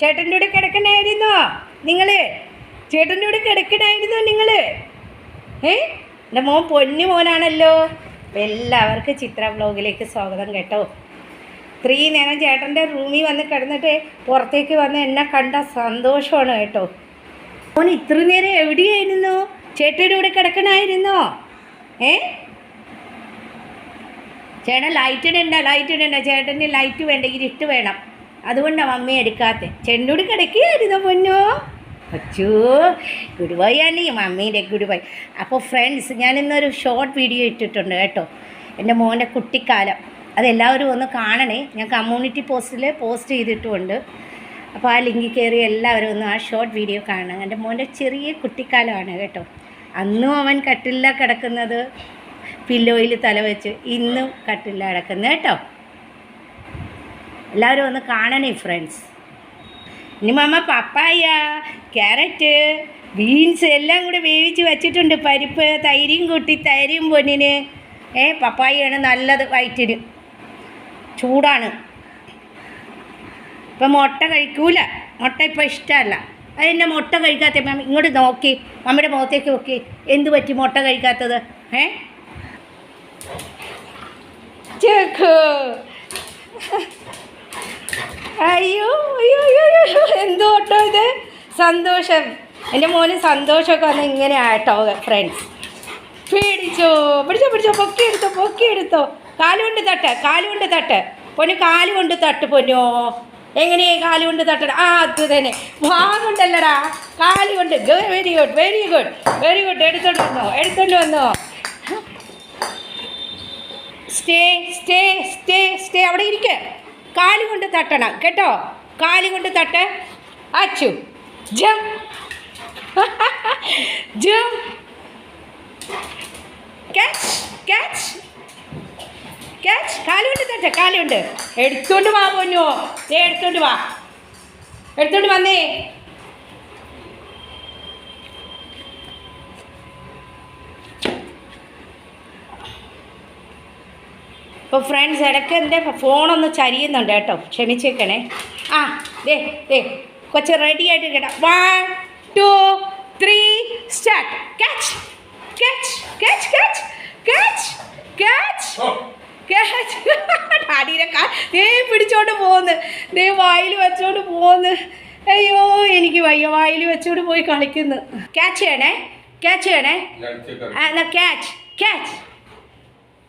ചേട്ടന്റെ കൂടെ കിടക്കണായിരുന്നോ? നിങ്ങൾ ചേട്ടന്റെ കൂടെ കിടക്കണായിരുന്നോ നിങ്ങൾ ഏ? എന്റെ മോൻ പൊന്നു മോനാണല്ലോ. എല്ലാവർക്കും ചിത്ര ബ്ലോഗിലേക്ക് സ്വാഗതം കേട്ടോ. ഇത്രീ നേരം ചേട്ടന്റെ റൂമിൽ വന്ന് കിടന്നിട്ട് പുറത്തേക്ക് വന്ന് എന്നെ കണ്ട സന്തോഷമാണ് കേട്ടോ. മോൻ ഇത്ര നേരം എവിടെയായിരുന്നു? ചേട്ടയുടെ കൂടെ കിടക്കണായിരുന്നോ? ഏ? ചേട്ടൻ ലൈറ്റ് ഇടണ്ട ലൈറ്റ് ഇടണ്ട. ചേട്ടന് ലൈറ്റ് വേണ്ട ഇരുട്ട് വേണം. അതുകൊണ്ടാണ് മമ്മി എടുക്കാത്ത. ചെണ്ടുടി കിടക്കുകയായിരുന്നു പൊന്നോ. അച്ചോ ഗുഡ് ബൈ ആണ് മമ്മീന്റെ ഗുഡ് ബൈ അപ്പോൾ ഫ്രണ്ട്സ് ഞാനിന്നൊരു ഷോർട്ട് വീഡിയോ ഇട്ടിട്ടുണ്ട് കേട്ടോ. എന്റെ മോന്റെ കുട്ടിക്കാലം. അതെല്ലാവരും ഒന്ന് കാണണേ. ഞാൻ കമ്മ്യൂണിറ്റി പോസ്റ്റിൽ പോസ്റ്റ് ചെയ്തിട്ടുമുണ്ട്. അപ്പോൾ ആ ലിങ്കിൽ കയറി എല്ലാവരും ഒന്ന് ആ ഷോർട്ട് വീഡിയോ കാണണം. എന്റെ മോന്റെ ചെറിയ കുട്ടിക്കാലമാണ് കേട്ടോ. അന്നും അവൻ കട്ടില്ല കിടക്കുന്നത്. പില്ലോയിൽ തല വെച്ച് ഇന്നും കട്ടില്ല കിടക്കുന്നത് കേട്ടോ. എല്ലാവരും ഒന്ന് കാണണേ ഫ്രണ്ട്സ് ഇനി മമ്മ പപ്പായ ക്യാരറ്റ് ബീൻസ് എല്ലാം കൂടി വേവിച്ച് വെച്ചിട്ടുണ്ട്. പരിപ്പ് തൈരും കൂട്ടി തൈരും പൊന്നിന്. ഏ പപ്പായയാണ് നല്ലത് വയറ്റിന്. ചൂടാണ്. ഇപ്പം മുട്ട കഴിക്കൂല. മുട്ട ഇപ്പം ഇഷ്ടമല്ല. അതെന്നെ മുട്ട കഴിക്കാത്ത മാം ഇങ്ങോട്ട് നോക്കി. മമ്മിയുടെ മുഖത്തേക്ക് നോക്കി. എന്ത് പറ്റി മുട്ട കഴിക്കാത്തത്? ഏ? ചേക്കോ. അയ്യോ അയ്യോ അയ്യോ എന്തോ കേട്ടോ ഇത്? സന്തോഷം. എന്റെ മോന് സന്തോഷമൊക്കെ വന്ന് ഇങ്ങനെ ആട്ടോ ഫ്രണ്ട്സ് പേടിച്ചോ? പിടിച്ചോ പിടിച്ചോ പൊക്കി എടുത്തോ കാലുകൊണ്ട് തട്ട് കാലുകൊണ്ട് തട്ട്. പൊന്നു കാലുകൊണ്ട് തട്ട് പൊന്നോ. എങ്ങനെയാ കാലുകൊണ്ട് തട്ടണം? ആ അത് തന്നെ. വാങ്ങുണ്ടല്ലടാ കാലുകൊണ്ട്. Very good very good very good എടുത്തോണ്ട് വന്നോ എടുത്തോണ്ട് വന്നോ. സ്റ്റേ സ്റ്റേ സ്റ്റേ സ്റ്റേ അവിടെ ഇരിക്ക. കാൽ കൊണ്ട് തട്ടണം. കേട്ടോ? കാൽ കൊണ്ട് തട്ട്. അച്ചു. ജം. ജം. കാലുകൊണ്ട് തട്ടെ. കാലുകൊണ്ട്. എടുത്തോണ്ട് വാ പൊന്നോ. ദേ എടുത്തോണ്ട് വാ. എടുത്തോണ്ട് വന്നേ. ഇപ്പോൾ ഫ്രണ്ട്സ് ഇടയ്ക്ക് എന്റെ ഫോണൊന്ന് ചരിയുന്നുണ്ട് കേട്ടോ. ക്ഷമിച്ചേക്കണേ. ആ ദേ ദേ കൊച്ച് റെഡി ആയിട്ട് കേട്ടോ one two three start catch catch catch catch catch catch catch കാ ദേ പിടിച്ചോണ്ട് പോകുന്നു ദേ വായിൽ വെച്ചോണ്ട് പോകുന്നു അയ്യോ എനിക്ക് വയ്യ. വായിൽ വെച്ചോണ്ട് പോയി കളിക്കുന്നു. ക്യാച്ച് ചെയ്യണേ. ക്യാച്ച് ചെയ്യണേ. എന്നാ ക്യാച്ച് ക്യാച്ച്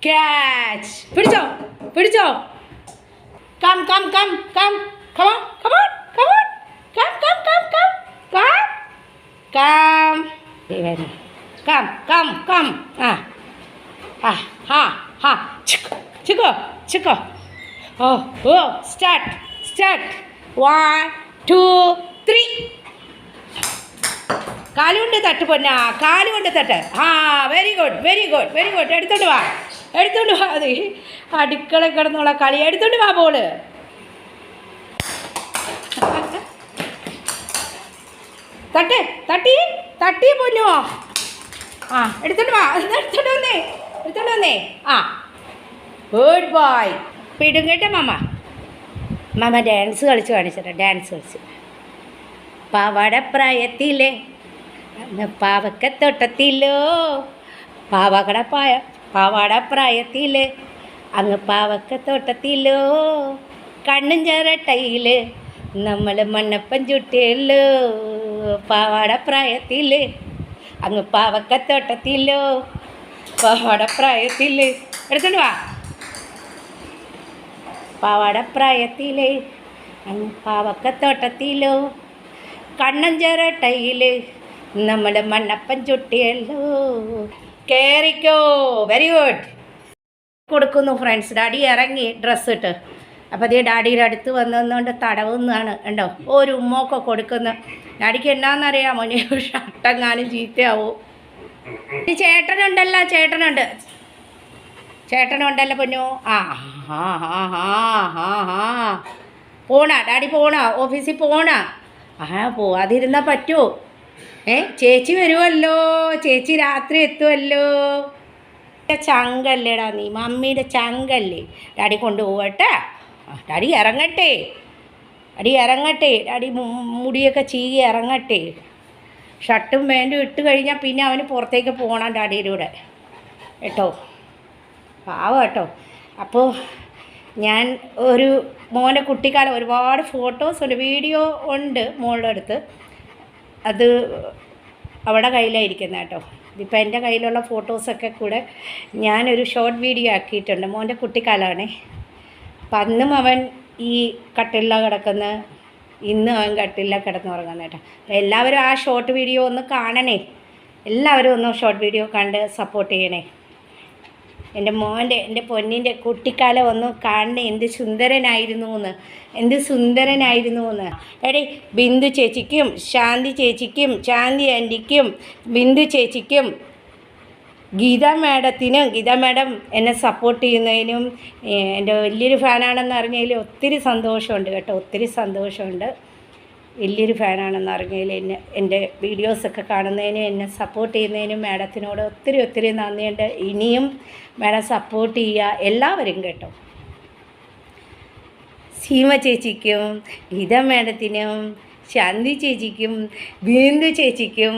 ക്യാച്ച് പിടിച്ചോ? പിടിച്ചോ? Come come come come come on come on come on come come come come come come ഇവൻ കം കം കം ആ ആ ഹാ ഹാ ചിക്കോ ചിക്കോ ചിക്കോ ഓ ഓ start start one two three കാലുകൊണ്ട് തട്ട് പൊന്നാ കാലുകൊണ്ട് തട്ട്. ആ very good very good very good എടുത്തോണ്ട് വാ. എടുത്തോണ്ട് വാ അത്. അടുക്കള കിടന്നുള്ള കളി. എടുത്തോണ്ട് വാ ബോൾ. തട്ടേ തട്ടി തട്ടി പൊന്നോ. ആ എടുത്തോണ്ട് വാ. എടുത്തോണ്ട് വന്നേ? എടുത്തോണ്ട് വന്നേ? ആ. ഗുഡ് ബോയ് പിടും കേട്ടോ മാമ. മാമ ഡാൻസ് കളിച്ച് കാണിച്ചിട്ട് ഡാൻസ് കളിച്ച്. പാവാടപ്രായത്തിലെ പാവക്കത്തോട്ടത്തിലോ പാവകട പായ പാവാടപ്രായത്തിൽ അങ്ങ് പാവക്കത്തോട്ടത്തിലോ കണ്ണും ചേരട്ടയിൽ നമ്മൾ മണ്ണപ്പൻ ചുട്ടിയല്ലോ പാവാടപ്രായത്തിൽ അങ്ങ് പാവക്കത്തോട്ടത്തിലോ പാവാടപ്രായത്തിൽ എടുത്തോണ്ട് വാ. പാവാടപ്രായത്തിലെ അങ്ങ് പാവക്കത്തോട്ടത്തിലോ കണ്ണൻ ചേരട്ടയിൽ നമ്മൾ മണ്ണപ്പൻ ചുട്ടിയല്ലോ കേറിക്കോ. വെരി ഗുഡ് കൊടുക്കുന്നു ഫ്രണ്ട്സ് ഡാഡി ഇറങ്ങി ഡ്രസ്സ് ഇട്ട്. അപ്പോൾ അതേ ഡാഡിയുടെ അടുത്ത് വന്നതുകൊണ്ട് തടവുന്നതാണ് ഉണ്ടോ ഒരു ഉമ്മൊക്കെ കൊടുക്കുന്നു. ഡാഡിക്ക് എന്നാന്നറിയാമോ നീ ഷട്ടങ്ങാനും ചീത്തയാവോ? ചേട്ടനുണ്ടല്ലോ ചേട്ടനുണ്ട്. ചേട്ടനുണ്ടല്ലോ പൊന്നു? ആ ഹാ ഹാ ഹാ ഹാ ഹാ പോണ ഡാഡി പോണ ഓഫീസിൽ പോണ. ആ പോവാതിരുന്നാൽ പറ്റുമോ ഏ ചേച്ചി വരുമല്ലോ ചേച്ചി രാത്രി എത്തുമല്ലോ ചങ്കല്ലേടാ നീ മമ്മിയുടെ ചങ്കല്ലേ. ഡാഡി കൊണ്ടുപോകട്ടെ ഡാഡി ഇറങ്ങട്ടെ. അടി ഇറങ്ങട്ടെ. അടി മുടിയൊക്കെ ചീകി ഇറങ്ങട്ടെ. ഷർട്ടും പാന്റും ഇട്ട് കഴിഞ്ഞാൽ പിന്നെ അവന് പുറത്തേക്ക് പോകണം ഡാഡിയിലൂടെ കൂടെ. കേട്ടോ? പാവം കേട്ടോ. അപ്പോൾ ഞാൻ ഒരു മോന്റെ കുട്ടിക്കാലം ഒരുപാട് ഫോട്ടോസ് ഉണ്ട് വീഡിയോ ഉണ്ട് മോളുടെ അടുത്ത്. അത് അവിടെ കയ്യിലായിരിക്കുന്നത് കേട്ടോ. ഇതിപ്പോൾ എന്റെ കയ്യിലുള്ള ഫോട്ടോസൊക്കെ കൂടെ ഞാനൊരു ഷോർട്ട് വീഡിയോ ആക്കിയിട്ടുണ്ട്. മോന്റെ കുട്ടിക്കാലമാണേ. അപ്പം അന്നും അവൻ ഈ കട്ടില്ല കിടക്കുന്ന ഇന്ന് അവൻ കട്ടില കിടന്നുറങ്ങുന്ന കേട്ടോ. അപ്പം എല്ലാവരും ആ ഷോർട്ട് വീഡിയോ ഒന്ന് കാണണേ. എല്ലാവരും ഒന്ന് ഷോർട്ട് വീഡിയോ കണ്ട് സപ്പോർട്ട് ചെയ്യണേ. എന്റെ മോന്റെ എന്റെ പൊന്നിന്റെ കുട്ടിക്കാലം ഒന്ന് കാണണേ. എന്ത് സുന്ദരനായിരുന്നു എന്ന് എന്ത് സുന്ദരനായിരുന്നു എന്ന് എടേ ബിന്ദു ചേച്ചിക്കും ശാന്തി ചേച്ചിക്കും ശാന്തി ആന്റിക്കും ബിന്ദു ചേച്ചിക്കും ഗീത മാഡത്തിനും ഗീത മാഡം എന്നെ സപ്പോർട്ട് ചെയ്യുന്നതിനും എന്റെ വലിയൊരു ഫാനാണെന്ന് അറിഞ്ഞതിൽ ഒത്തിരി സന്തോഷമുണ്ട് കേട്ടോ. ഒത്തിരി സന്തോഷമുണ്ട്. വലിയൊരു ഫാനാണെന്ന് അറിഞ്ഞതിൽ എന്നെ എന്റെ വീഡിയോസൊക്കെ കാണുന്നതിനും എന്നെ സപ്പോർട്ട് ചെയ്യുന്നതിനും മാഡത്തിനോട് ഒത്തിരി ഒത്തിരി നന്ദിയുണ്ട്. ഇനിയും മാഡം സപ്പോർട്ട് ചെയ്യുക എല്ലാവരും കേട്ടോ. സീമ ചേച്ചിക്കും ഗീത മാഡത്തിനും ശാന്തി ചേച്ചിക്കും ബിന്ദു ചേച്ചിക്കും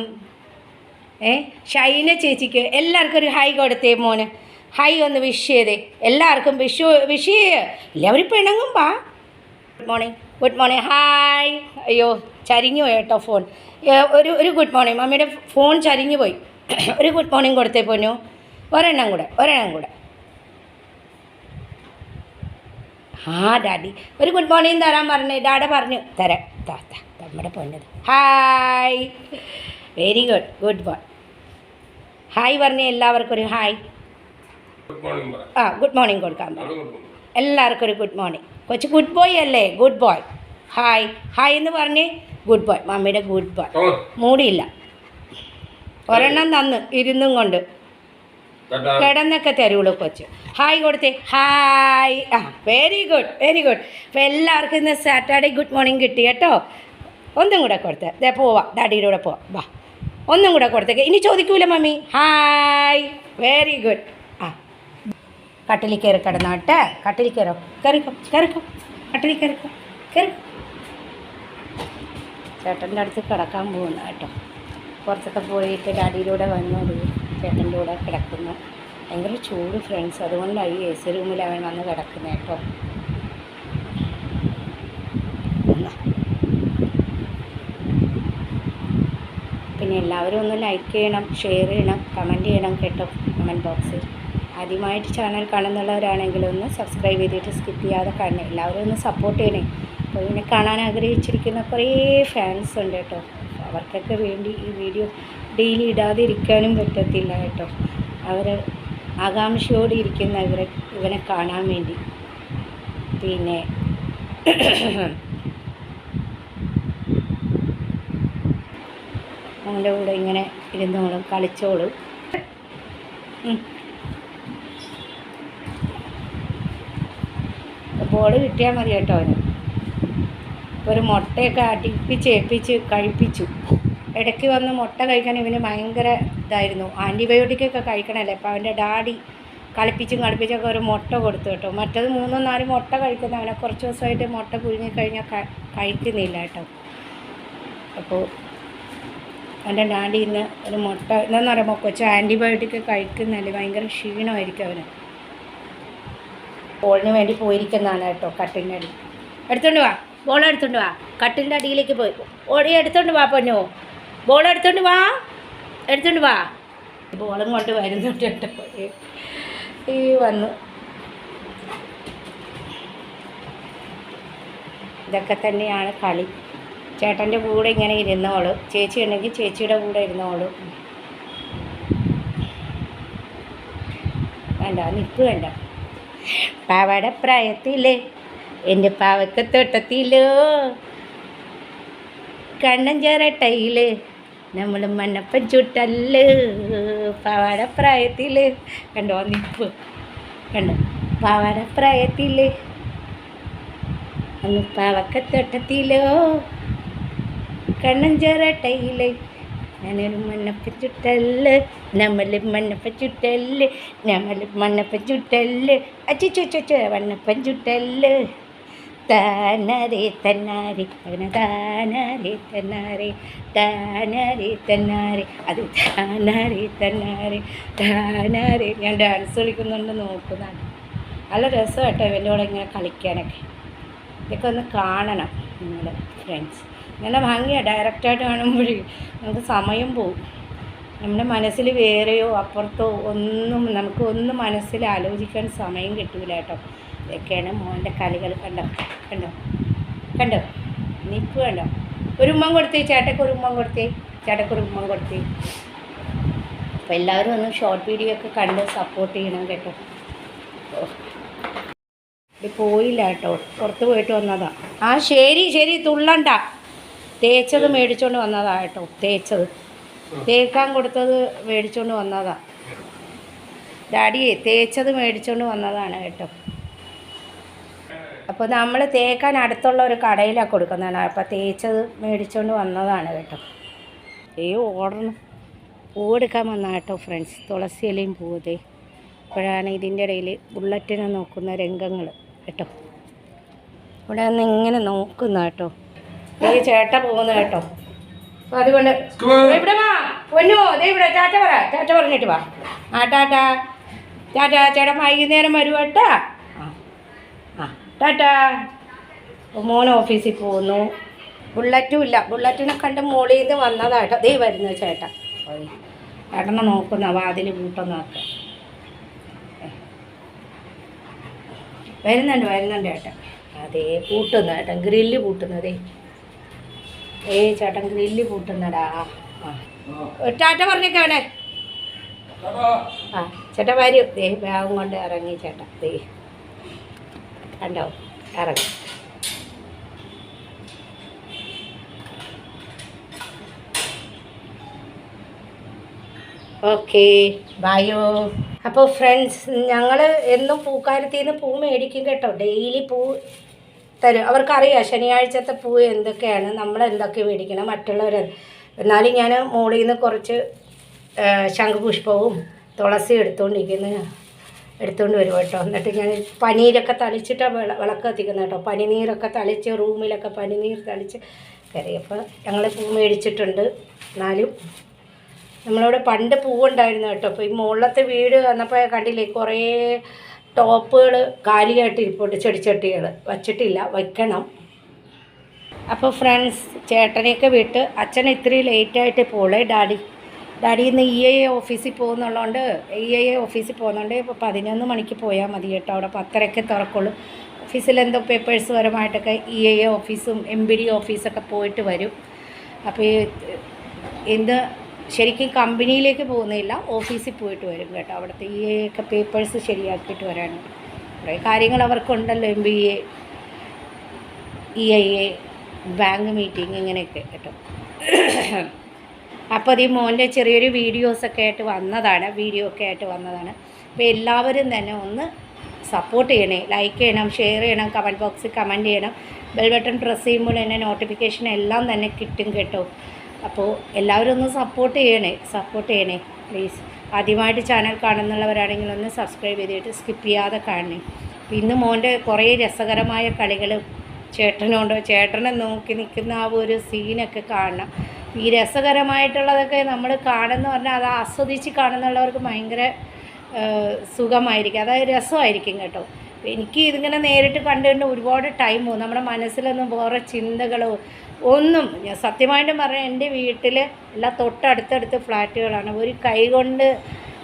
ഏ ഷൈന ചേച്ചിക്കും എല്ലാവർക്കും ഒരു ഹായ് കൊടുത്തേ മോന്. ഹൈ ഒന്ന് വിഷ് ചെയ്തേ. എല്ലാവർക്കും വിഷു വിഷ് ചെയ്യുക എല്ലാവരും പിണങ്ങും പാ. Good morning good morning hi അയ്യോ ചരിഞ്ഞു പോയി കേട്ടോ ഫോൺ ഒരു ഒരു ഗുഡ് മോർണിംഗ് മമ്മിയുടെ ഫോൺ ചരിഞ്ഞു പോയി. ഒരു ഗുഡ് മോർണിംഗ് കൊടുത്തേ പോന്നു. ഒരെണ്ണം കൂടെ ഒരെണ്ണം കൂടെ. ആ ഡാഡി. ഒരു ഗുഡ് മോർണിംഗ് തരാൻ പറഞ്ഞു. ഡാഡ പറഞ്ഞു തരാം. താ താ നമ്മുടെ പൊന്നത് hi very good good morning hi പറഞ്ഞ എല്ലാവർക്കും ഒരു ഹായ് ആ ഗുഡ് മോർണിംഗ് കൊടുക്കാൻ എല്ലാവർക്കും ഒരു ഗുഡ് മോർണിംഗ് കൊച്ചു ഗുഡ് ബോയ് അല്ലേ? ഗുഡ് ബോയ് ഹായ് ഹായ് എന്ന് പറഞ്ഞ് ഗുഡ് ബോയ് മമ്മിയുടെ ഗുഡ് ബോയ് മൂടിയില്ല. ഒരെണ്ണം തന്ന് ഇരുന്നും കൊണ്ട്. കിടന്നൊക്കെ തരുള്ളൂ കൊച്ചു. ഹായ് കൊടുത്തേ. ഹായ് ആ വെരി ഗുഡ് വെരി ഗുഡ് അപ്പോൾ എല്ലാവർക്കും ഇന്ന് സാറ്റർഡേ ഗുഡ് മോർണിംഗ് കിട്ടി കേട്ടോ. ഒന്നും കൂടെ കൊടുത്തേ. ദേ പോവാം. ഡാഡിയുടെ കൂടെ പോവാം. വാ. ഒന്നും കൂടെ കൊടുത്തേക്ക്. ഇനി ചോദിക്കൂല മമ്മി. ഹായ് വെരി ഗുഡ് ആ കട്ടിലിൽ കയറി കിടന്നോട്ടെ കട്ടിൽ കയറോ. കയറിക്കോ കയറിക്കോ. കട്ടിൽ കയറിക്കോ കയറി ചേട്ടന്റെ അടുത്ത് കിടക്കാൻ പോകുന്നു കേട്ടോ. പുറത്തൊക്കെ പോയിട്ട് ഡാഡിയിലൂടെ വന്നു. ചേട്ടന്റെ കൂടെ കിടക്കുന്നു. ഭയങ്കര ചൂട് ഫ്രണ്ട്സ്. അതുകൊണ്ടാണ് ഈ എ സി റൂമിൽ അവൻ വന്ന് കിടക്കുന്നത് കേട്ടോ. പിന്നെ എല്ലാവരും ഒന്ന് ലൈക്ക് ചെയ്യണം ഷെയർ ചെയ്യണം കമന്റ് ചെയ്യണം കേട്ടോ. കമന്റ് ബോക്സിൽ ആദ്യമായിട്ട് ചാനൽ കാണുന്നുള്ളവരാണെങ്കിൽ ഒന്ന് സബ്സ്ക്രൈബ് ചെയ്തിട്ട് സ്കിപ്പ് ചെയ്യാതെ കാണണം എല്ലാവരും ഒന്ന് സപ്പോർട്ട് ചെയ്യണേ. അപ്പോൾ ഇങ്ങനെ കാണാൻ ആഗ്രഹിച്ചിരിക്കുന്ന കുറേ ഫാൻസ് ഉണ്ട് കേട്ടോ. അവർക്കൊക്കെ വേണ്ടി ഈ വീഡിയോ ഡെയിലി ഇടാതെ ഇരിക്കാനും പറ്റത്തില്ല കേട്ടോ. അവർ ആകാംക്ഷയോടെ ഇരിക്കുന്ന ഇവരെ ഇവനെ കാണാൻ വേണ്ടി. പിന്നെ അവന്റെ കൂടെ ഇങ്ങനെ ഇരുന്നോളും കളിച്ചോളും. ബോൾ കിട്ടിയാൽ മതി കേട്ടോ അവന്. ഒരു മുട്ടയൊക്കെ അടിപ്പിച്ച് ഏൽപ്പിച്ച് കഴിപ്പിച്ചു. ഇടയ്ക്ക് വന്ന് മുട്ട കഴിക്കാൻ ഇവന് ഭയങ്കര ഇതായിരുന്നു. ആന്റിബയോട്ടിക്കൊക്കെ കഴിക്കണമല്ലേ അപ്പോൾ അവന്റെ ഡാഡി കളിപ്പിച്ചും കളിപ്പിച്ചൊക്കെ ഒരു മുട്ട കൊടുത്തു കേട്ടോ. മറ്റത് മൂന്നോ നാലും മുട്ട കഴിക്കുന്ന അവനെ കുറച്ച് ദിവസമായിട്ട് മുട്ട പുഴുങ്ങി കഴിഞ്ഞാൽ കഴിക്കുന്നില്ല കേട്ടോ. അപ്പോൾ അവന്റെ ഡാഡി ഇന്ന് ഒരു മുട്ട എന്താണെന്ന് പറയുമ്പോൾ കൊച്ചു ആന്റിബയോട്ടിക് കഴിക്കുന്നതല്ലേ ഭയങ്കര ക്ഷീണമായിരിക്കും അവന്. ബോളിന് വേണ്ടി പോയിരിക്കുന്നതാണ് കേട്ടോ കട്ടിന്റെ അടി. എടുത്തോണ്ട് വാ ബോൾ എടുത്തോണ്ട് വാ. കട്ടിന്റെ അടിയിലേക്ക് പോയി. ഓടി എടുത്തോണ്ട് വാ പൊന്നു. ബോൾ എടുത്തോണ്ട് വാ എടുത്തോണ്ട് വാ. ബോളും കൊണ്ട് വരുന്നുണ്ട് കേട്ടോ. ഈ വന്നു. ഇതൊക്കെ തന്നെയാണ് കളി. ചേട്ടന്റെ കൂടെ ഇങ്ങനെ ഇരുന്നോളൂ. ചേച്ചി ഉണ്ടെങ്കിൽ ചേച്ചിയുടെ കൂടെ ഇരുന്നോളൂ. വേണ്ട നിൽപ്പ് വേണ്ട. പാവാട പ്രായത്തിൽ എന്റെ പാവക്കത്തോട്ടത്തിലോ കണ്ണൻ ചേരട്ടയിൽ നമ്മൾ മണ്ണപ്പൻ ചുട്ടല്ല്. പാവാട പ്രായത്തിൽ കണ്ടോ നിപ്പ്. കണ്ടോ പാവാട പ്രായത്തിൽ അന്ന് പാവക്കത്തോട്ടത്തിലോ കണ്ണൻ ചേരട്ടയിൽ ഞാനൊരു മണ്ണപ്പൻ ചുട്ടൽ നമ്മൾ മണ്ണപ്പൻ ചുട്ടൽ നമ്മൾ മണ്ണപ്പൻ ചുട്ടൽ അച്ചു ചുച്ചു മണ്ണപ്പൻ ചുട്ടൽ താനരെ തന്നാരെ അങ്ങനെ താനരേ തന്നാരെ താനരേ തന്നാരെ അത് താനരേ തന്നാരെ താനരേ. ഞാൻ ഡാൻസ് കളിക്കുന്നുണ്ട് നോക്കുന്നതാണ്. നല്ല രസമായിട്ടോ ഇവന്റെ കൂടെ ഇങ്ങനെ കളിക്കാനൊക്കെ. ഇതൊക്കെ ഒന്ന് കാണണം നിങ്ങളുടെ ഫ്രണ്ട്സ് നല്ല ഭംഗിയാണ് ഡയറക്റ്റായിട്ട് കാണുമ്പോഴേ നമുക്ക് സമയം പോകും നമ്മുടെ മനസ്സിൽ വേറെയോ അപ്പുറത്തോ ഒന്നും നമുക്ക് ഒന്നും മനസ്സിൽ ആലോചിക്കാൻ സമയം കിട്ടൂല കേട്ടോ. ഇതൊക്കെയാണ് മോന്റെ കളികൾ. കണ്ടോ? കണ്ടോ? കണ്ടോ? നിപ്പ് കണ്ടോ? ഒരു ഉമ്മം കൊടുത്തേ ചേട്ടക്ക് ഒരു ഉമ്മം കൊടുത്തേ ചേട്ടക്ക് ഒരു ഉമ്മം കൊടുത്തേ. അപ്പോൾ എല്ലാവരും ഒന്ന് ഷോർട്ട് വീഡിയോ ഒക്കെ കണ്ട് സപ്പോർട്ട് ചെയ്യണം കേട്ടോ. ഇത് പോയില്ല കേട്ടോ. പുറത്ത് പോയിട്ട് വന്നതാ. ആ ശരി ശരി തുള്ളണ്ട. തേച്ചത് മേടിച്ചോണ്ട് വന്നതാ കേട്ടോ തേച്ചത്. തേക്കാൻ കൊടുത്തത് മേടിച്ചോണ്ട് വന്നതാ. ഡാഡിയെ തേച്ചത് മേടിച്ചോണ്ട് വന്നതാണ് കേട്ടോ. അപ്പോൾ നമ്മൾ തേക്കാൻ അടുത്തുള്ള ഒരു കടയിലാണ് കൊടുക്കുന്നതാണ്. അപ്പോൾ തേച്ചത് മേടിച്ചോണ്ട് വന്നതാണ് കേട്ടോ. ഏ ഓടണം. പൂവെടുക്കാൻ വന്ന കേട്ടോ ഫ്രണ്ട്സ് തുളസി ഇലയും പൂവതേ അപ്പോഴാണ് ഇതിന്റെ ഇടയിൽ ബുള്ളറ്റിനെ നോക്കുന്ന രംഗങ്ങൾ കേട്ടോ. ഇവിടെ നിന്ന് ഇങ്ങനെ നോക്കുന്ന കേട്ടോ. ഈ ചേട്ട പോകുന്ന കേട്ടോ. അപ്പോൾ അതുകൊണ്ട് ഇവിടെ വാ. പൊന്നോ ദേ ഇവിടെ ചാറ്റ പറ ചാറ്റ പറഞ്ഞിട്ട് വാ. ആ ടാറ്റ. ടാറ്റ ചേട്ടൻ വൈകുന്നേരം വരുവാ കേട്ടാ. ആ ആ ടാറ്റ. മോൻ ഓഫീസിൽ പോകുന്നു. ബുള്ളറ്റും ഇല്ല. ബുള്ളറ്റിനെ കണ്ട് മോളിൽ നിന്ന് വന്നതാട്ടോ ദേ വരുന്നു ചേട്ടാ ചേട്ടനെ നോക്കുന്ന. വാതിൽ കൂട്ടുന്നൊക്കെ വരുന്നുണ്ട് വരുന്നുണ്ട് ചേട്ടൻ. അതേ പൂട്ടുന്നു ചേട്ടൻ. ഗ്രില്ല് പൂട്ടുന്നതേ ഏ ചേട്ടൻ ഗ്രില്ല് ഒരു ടാറ്റ പറഞ്ഞേക്കെ അവനെ. ആ ചേട്ടൻ വരൂ. ദേ ബാഗും കൊണ്ട് ഇറങ്ങി ചേട്ടൻ. ദേ. കണ്ടോ? ഇറങ്ങി. ഓക്കെ. ബായോ അപ്പോൾ ഫ്രണ്ട്സ് ഞങ്ങൾ എന്നും പൂക്കാരത്തിൽ നിന്ന് പൂ മേടിക്കും കേട്ടോ. ഡെയിലി പൂ തരും. അവർക്കറിയാം ശനിയാഴ്ചത്തെ പൂ എന്തൊക്കെയാണ് നമ്മൾ എന്തൊക്കെ മേടിക്കണം മറ്റുള്ളവർ എന്നാലും ഞാൻ മുകളിൽ നിന്ന് കുറച്ച് ശംഖുപുഷ്പവും തുളസി എടുത്തുകൊണ്ടിരിക്കുന്ന എടുത്തുകൊണ്ട് വരും കേട്ടോ. എന്നിട്ട് ഞാൻ പനീരൊക്കെ തളിച്ചിട്ടാണ് വിള വിളക്ക് കത്തിക്കുന്നത് കേട്ടോ. പനിനീരൊക്കെ തളിച്ച് റൂമിലൊക്കെ പനിനീർ തളിച്ച് കയറി. അപ്പോൾ ഞങ്ങൾ പൂ മേടിച്ചിട്ടുണ്ട്. എന്നാലും നമ്മളിവിടെ പണ്ട് പൂവുണ്ടായിരുന്നു കേട്ടോ. അപ്പോൾ ഈ മുകളിലത്തെ വീട് വന്നപ്പോൾ കണ്ടില്ലേ കുറേ ടോപ്പുകൾ കാലിയായിട്ട് ഇരിപ്പുണ്ട് ചെടിച്ചട്ടികൾ വച്ചിട്ടില്ല വയ്ക്കണം. അപ്പോൾ ഫ്രണ്ട്സ് ചേട്ടനെയൊക്കെ വിട്ട് അച്ഛൻ ഇത്രയും ലേറ്റായിട്ട് പോളേ. ഡാഡി ഡാഡി ഇന്ന് ഇ ഐ എ ഓഫീസിൽ പോകുന്നുള്ളതുകൊണ്ട് ഇ ഐ എ ഓഫീസിൽ പോകുന്നുണ്ട്. ഇപ്പോൾ പതിനൊന്ന് മണിക്ക് പോയാൽ മതി കേട്ടോ. അവിടെ പത്തരയ്ക്ക് തുറക്കുള്ളൂ. ഓഫീസിൽ എന്തോ പേപ്പേഴ്സ് പരമായിട്ടൊക്കെ ഇ ഐ എ ഓഫീസും എം ബി ഡി ഓഫീസൊക്കെ പോയിട്ട് വരും. അപ്പോൾ എന്ത് ശരിക്കും കമ്പനിയിലേക്ക് പോകുന്നില്ല ഓഫീസിൽ പോയിട്ട് വരും കേട്ടോ. അവിടുത്തെ ഈ ഒക്കെ പേപ്പേഴ്സ് ശരിയാക്കിയിട്ട് വരാനും കുറേ കാര്യങ്ങൾ അവർക്കുണ്ടല്ലോ M B A E I A bank meeting ഇങ്ങനെയൊക്കെ കേട്ടോ. അപ്പോൾ അത് ഈ മോന്റെ ചെറിയൊരു വീഡിയോസൊക്കെ ആയിട്ട് വന്നതാണ് വീഡിയോ ഒക്കെ ആയിട്ട് വന്നതാണ്. അപ്പോൾ എല്ലാവരും തന്നെ ഒന്ന് സപ്പോർട്ട് ചെയ്യണേ. ലൈക്ക് ചെയ്യണം ഷെയർ ചെയ്യണം കമന്റ് ബോക്സിൽ കമന്റ് ചെയ്യണം. ബെൽ ബട്ടൺ പ്രസ് ചെയ്യുമ്പോൾ തന്നെ നോട്ടിഫിക്കേഷൻ എല്ലാം തന്നെ കിട്ടും കേട്ടോ. അപ്പോൾ എല്ലാവരും ഒന്ന് സപ്പോർട്ട് ചെയ്യണേ സപ്പോർട്ട് ചെയ്യണേ പ്ലീസ് ആദ്യമായിട്ട് ചാനൽ കാണുന്നുള്ളവരാണെങ്കിൽ ഒന്ന് സബ്സ്ക്രൈബ് ചെയ്തിട്ട് സ്കിപ്പ് ചെയ്യാതെ കാണണേ. ഇന്ന് മോന്റെ കുറേ രസകരമായ കളികൾ ചേട്ടനുണ്ടോ ചേട്ടനെ നോക്കി നിൽക്കുന്ന ആ ഒരു സീനൊക്കെ കാണണം. ഈ രസകരമായിട്ടുള്ളതൊക്കെ നമ്മൾ കാണുന്ന പറഞ്ഞാൽ അത് ആസ്വദിച്ച് കാണുന്നുള്ളവർക്ക് ഭയങ്കര സുഖമായിരിക്കും. അതായത് രസമായിരിക്കും കേട്ടോ. എനിക്ക് ഇതിങ്ങനെ നേരിട്ട് കണ്ടുകൊണ്ട് ഒരുപാട് ടൈം പോകും. നമ്മുടെ മനസ്സിലൊന്നും വേറെ ചിന്തകളോ ഒന്നും ഞാൻ സത്യമായിട്ടും പറയാം എന്റെ വീട്ടിൽ എല്ലാ തൊട്ടടുത്തടുത്ത് ഫ്ലാറ്റുകളാണ്. ഒരു കൈ കൊണ്ട്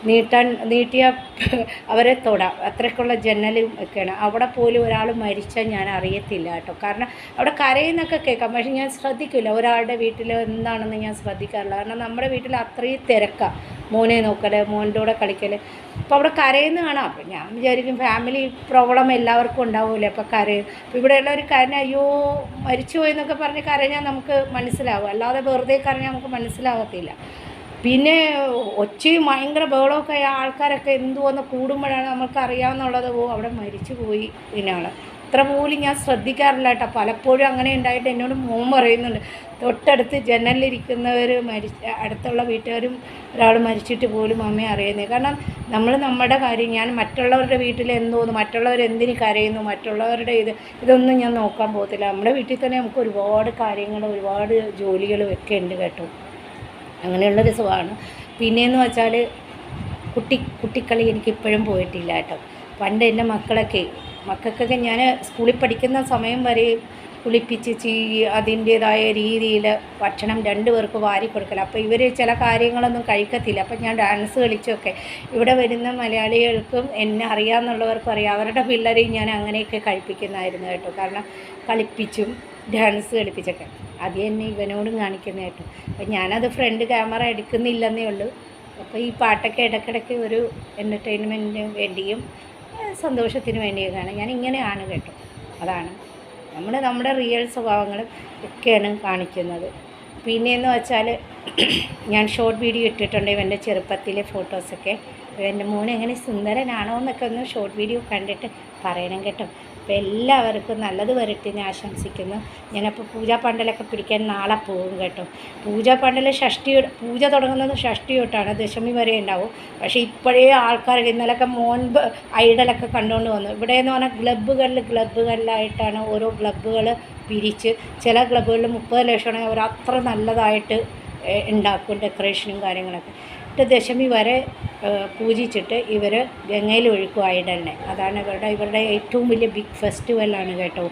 നീട്ടാൻ നീട്ടിയ അവരെ തൊടാം. അത്രയ്ക്കുള്ള ജനലും ഒക്കെയാണ്. അവിടെ പോലും ഒരാൾ മരിച്ചാൽ ഞാൻ അറിയത്തില്ല കേട്ടോ. കാരണം അവിടെ കരയുന്നൊക്കെ കേൾക്കാം. പക്ഷെ ഞാൻ ശ്രദ്ധിക്കില്ല ഒരാളുടെ വീട്ടിൽ എന്താണെന്ന് ഞാൻ ശ്രദ്ധിക്കാറില്ല. കാരണം നമ്മുടെ വീട്ടിൽ അത്രയും തിരക്കാണ് മോനെ നോക്കൽ മോന്റെ കൂടെ കളിക്കൽ അപ്പോൾ അവിടെ കരയുന്ന കാണാം. അപ്പം ഞാൻ വിചാരിക്കും ഫാമിലി പ്രോബ്ലം എല്ലാവർക്കും ഉണ്ടാവില്ലേ അപ്പോൾ കരയും. അപ്പോൾ ഇവിടെയുള്ള ഒരു കരഞ്ഞ അയ്യോ മരിച്ചു പോയി എന്നൊക്കെ പറഞ്ഞ് കരഞ്ഞാൽ നമുക്ക് മനസ്സിലാവും. അല്ലാതെ വെറുതെ കരഞ്ഞാൽ നമുക്ക് മനസ്സിലാവത്തില്ല. പിന്നെ ഒച്ചയും ഭയങ്കര ബഹളമൊക്കെ ആൾക്കാരൊക്കെ എന്തുവന്ന് കൂടുമ്പോഴാണ് നമുക്ക് അറിയാമെന്നുള്ളത് ഓ അവിടെ മരിച്ചു പോയി പിന്നെ അത്ര പോലും ഞാൻ ശ്രദ്ധിക്കാറില്ല കേട്ടോ. പലപ്പോഴും അങ്ങനെ ഉണ്ടായിട്ട് എന്നോട് മോൻ പറയുന്നുണ്ട് തൊട്ടടുത്ത് ജനലിലിരിക്കുന്നവർ മരിച്ച അടുത്തുള്ള വീട്ടുകാരും ഒരാൾ മരിച്ചിട്ട് പോലും അമ്മയെ അറിയുന്നത് കാരണം നമ്മൾ നമ്മുടെ കാര്യം ഞാൻ മറ്റുള്ളവരുടെ വീട്ടിൽ എന്തോന്ന് മറ്റുള്ളവർ എന്തിന് കരയുന്നു മറ്റുള്ളവരുടെ ഇത് ഇതൊന്നും ഞാൻ നോക്കാൻ പോകത്തില്ല. നമ്മുടെ വീട്ടിൽ തന്നെ നമുക്ക് ഒരുപാട് കാര്യങ്ങൾ ഒരുപാട് ജോലികളും ഒക്കെ ഉണ്ട് കേട്ടോ. അങ്ങനെയുള്ളൊരു സുഖമാണ് പിന്നെയെന്ന് വെച്ചാൽ കുട്ടി കുട്ടിക്കളി എനിക്കിപ്പോഴും പോയിട്ടില്ല കേട്ടോ. പണ്ട് എന്റെ മക്കളൊക്കെ മക്കൾക്കൊക്കെ ഞാൻ സ്കൂളിൽ പഠിക്കുന്ന സമയം വരെ കുളിപ്പിച്ച് ചീ അതിന്റേതായ രീതിയിൽ ഭക്ഷണം രണ്ടു പേർക്ക് വാരി കൊടുക്കല. അപ്പോൾ ഇവർ ചില കാര്യങ്ങളൊന്നും കഴിക്കത്തില്ല. അപ്പം ഞാൻ ഡാൻസ് കളിച്ചൊക്കെ. ഇവിടെ വരുന്ന മലയാളികൾക്കും എന്നെ അറിയാമെന്നുള്ളവർക്കും അറിയാം. അവരുടെ പിള്ളേരെയും ഞാൻ അങ്ങനെയൊക്കെ കഴിപ്പിക്കുന്നതായിരുന്നു കേട്ടോ. കാരണം കളിപ്പിച്ചും ഡാൻസ് കളിപ്പിച്ചൊക്കെ. അത് തന്നെ ഇവനോടും കാണിക്കുന്ന കേട്ടോ. അപ്പം ഞാനത് ഫ്രണ്ട് ക്യാമറ എടുക്കുന്നില്ലെന്നേ ഉള്ളൂ. അപ്പോൾ ഈ പാട്ടൊക്കെ ഇടയ്ക്കിടയ്ക്ക് ഒരു എന്റർടൈൻമെന്റിന് വേണ്ടിയും സന്തോഷത്തിന് വേണ്ടിയൊക്കെയാണ് ഞാൻ ഇങ്ങനെയാണ് കേട്ടോ. അതാണ്. നമ്മൾ നമ്മുടെ റിയൽ സ്വഭാവങ്ങളും ഒക്കെയാണ് കാണിക്കുന്നത്. പിന്നെയെന്ന് വെച്ചാൽ ഞാൻ ഷോർട്ട് വീഡിയോ ഇട്ടിട്ടുണ്ട്. ഇവന്റെ ചെറുപ്പത്തിലെ ഫോട്ടോസൊക്കെ എന്റെ മോൻ എങ്ങനെ സുന്ദരനാണോ എന്നൊക്കെ ഒന്ന് ഷോർട്ട് വീഡിയോ കണ്ടിട്ട് പറയണം കേട്ടോ. അപ്പോൾ എല്ലാവർക്കും നല്ലത് വരട്ടെ എന്ന് ആശംസിക്കുന്നു. ഞാനപ്പോൾ പൂജാ പണ്ടലൊക്കെ പിടിക്കാൻ നാളെ പോകും കേട്ടോ. പൂജാ പണ്ടൽ ഷഷ്ടി പൂജ തുടങ്ങുന്നത് ഷഷ്ടി തൊട്ടാണ്. ദശമി വരെ ഉണ്ടാവും. പക്ഷേ ഇപ്പോഴേ ആൾക്കാർ ഇന്നലൊക്കെ മോൻ ഐഡലൊക്കെ കണ്ടുകൊണ്ട് വന്നു. ഇവിടെ എന്ന് പറഞ്ഞാൽ ക്ലബ്ബുകളിൽ ക്ലബ്ബുകളിലായിട്ടാണ് ഓരോ ക്ലബ്ബുകൾ പിരിച്ച് ചില ക്ലബ്ബുകളിൽ മുപ്പത് ലക്ഷമാണെങ്കിൽ അവർ അത്ര നല്ലതായിട്ട് ഉണ്ടാക്കും ഡെക്കറേഷനും കാര്യങ്ങളൊക്കെ. എട്ട് ദശമി വരെ പൂജിച്ചിട്ട് ഇവർ ഗംഗയിൽ ഒഴുക്കും തന്നെ. അതാണ് ഇവരുടെ ഇവരുടെ ഏറ്റവും വലിയ ബിഗ് ഫെസ്റ്റിവലാണ് കേട്ടോ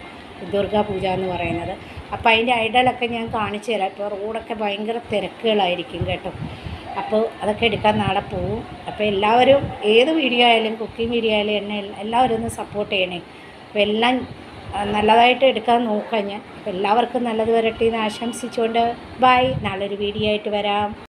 ദുർഗാ പൂജ എന്ന് പറയുന്നത്. അപ്പോൾ അതിന്റെ ഐഡലൊക്കെ ഞാൻ കാണിച്ചു തരാം. ഇപ്പോൾ റോഡൊക്കെ ഭയങ്കര തിരക്കുകളായിരിക്കും കേട്ടോ. അപ്പോൾ അതൊക്കെ എടുക്കാൻ നാളെ പോവും. അപ്പോൾ എല്ലാവരും ഏത് വീഡിയോ ആയാലും കുക്കിംഗ് വീഡിയോ ആയാലും എന്നെ എല്ലാവരും ഒന്ന് സപ്പോർട്ട് ചെയ്യണേ. അപ്പോൾ എല്ലാം നല്ലതായിട്ട് എടുക്കാൻ നോക്കാം ഞാൻ. അപ്പോൾ എല്ലാവർക്കും നല്ലത് വരട്ടെ എന്ന് ആശംസിച്ചുകൊണ്ട് ബൈ. നാളൊരു വീഡിയോ ആയിട്ട് വരാം.